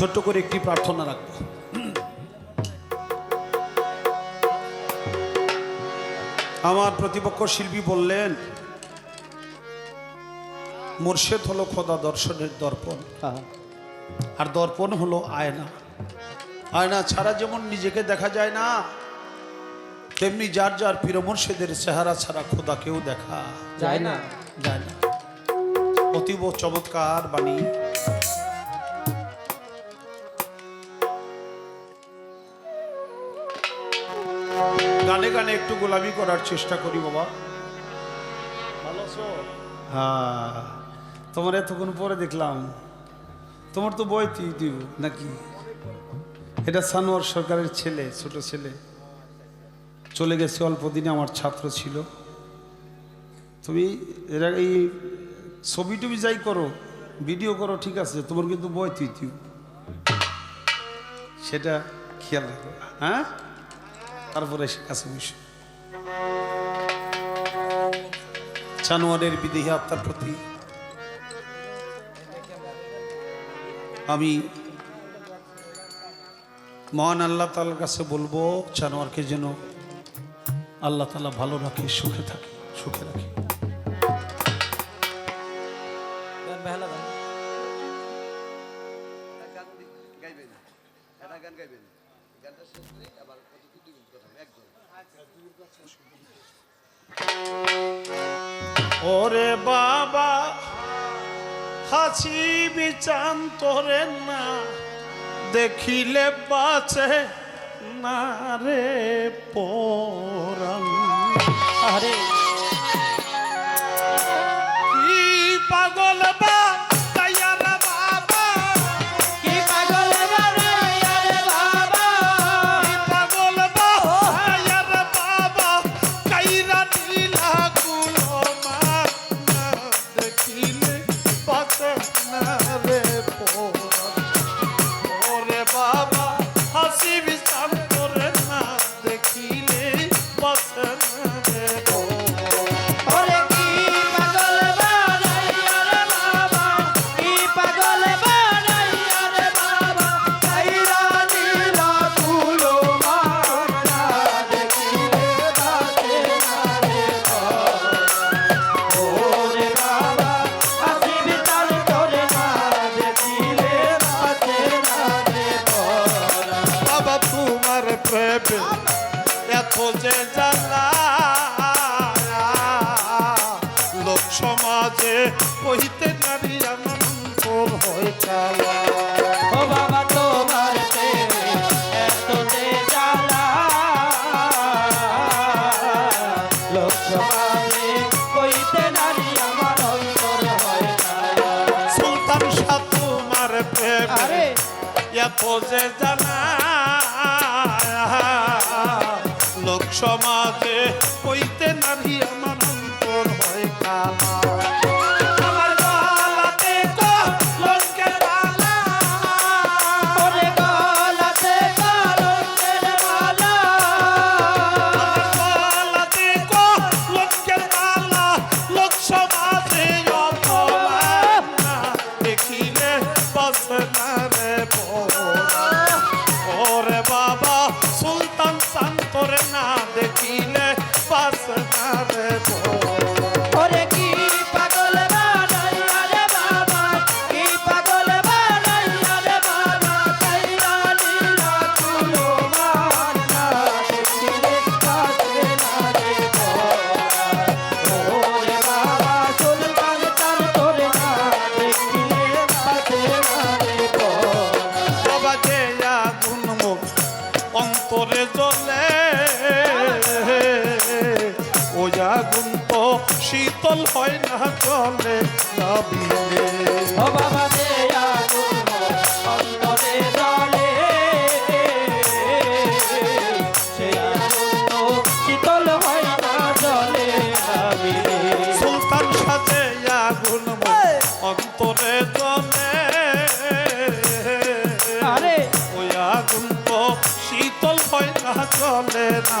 ছোট্ট করে একটি প্রার্থনা রাখব। আমার প্রতিপক্ষ শিল্পী বললেন মোর্শেদ হলো খোদা দর্শনের দর্পণ। আর দর্পণ হলো আয়না। আয়না ছাড়া যেমন নিজেকে দেখা যায় না তেমনি যার যার প্রিয় মুর্শেদের চেহারা ছাড়া খোদাকেও দেখা যায় না। যায় না। অতীব চমৎকার বাণী। গানে একটু গোলামি করার চেষ্টা করি, বাবা। হ্যাঁ তোমার এতক্ষণ পরে দেখলাম। তোমার তো বই দিব নাকি? এটা সানোয়ার সরকারের ছেলে, ছোট ছেলে। চলে গেছে, অল্প দিনে আমার ছাত্র ছিল। তুমি এরা এই ছবি টবি যাই করো, ভিডিও করো, ঠিক আছে? তোমার কিন্তু বই তুই সেটা খেয়াল রাখো হ্যাঁ? তারপরে সে কাছে মিশো জানোয়ারের বিদেহী আত্মার প্রতি আমি মহান আল্লাহ তালার কাছে বলব জানোয়ারকে যেন আল্লাহ তালা ভালো রাখে, সুখে থাকে, সুখে রাখে। গাইবেন। গানটা শেষ করে আবার কত দুই মিনিট কথা একদম। ওরে বাবা, হাসি বিচান তোরে না, দেখিলে বাঁচে না রে আরে যে জানা লোক সমাজে কইতে নারী বাসে শীতল হয় না চলে নাবিলে ও বাবা দে আগুন অন্তরে জলে। সে আগুন শীতল হয় না জলে নামিলে সুলতান সাজে আগুন অন্তরে জ্বলে আরে! ওই আগুন তো শীতল হয় না চলে না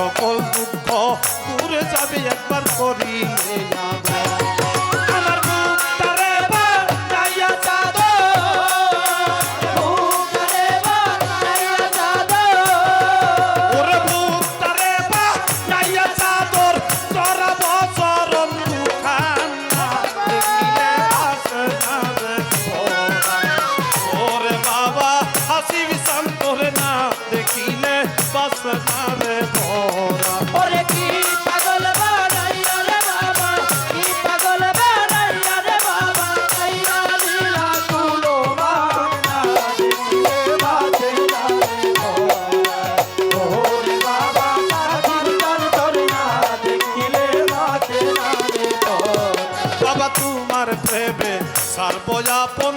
सकल दुख दूर जब एक बार कर ভেবে সার্বজাপন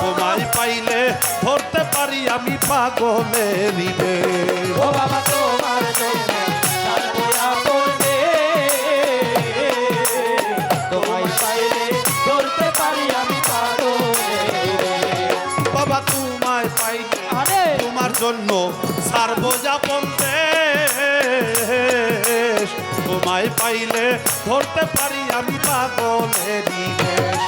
তোমায় পাইলে ধরতে পারি আমি পাগলে নিবে। বাবা তোমায় পাইলে ধরতে পারি আমি বাবা তোমায় পাইলে তোমার জন্য সর্বযাপন চাইলে ধরতে পারি আমি পাগলের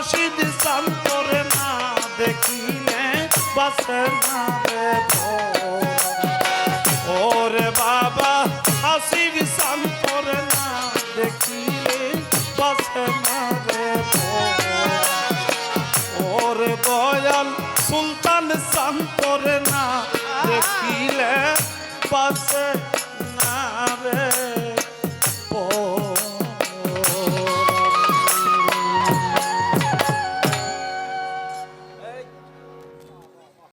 রশিদ সন্তরে না দেখিলে বাসে না রে ওরে বাবা আসিব সন্তরে না দেখিলে বাসে না রে ওরে বয়াল সুলতান সন্তরে না দেখিলে বাসে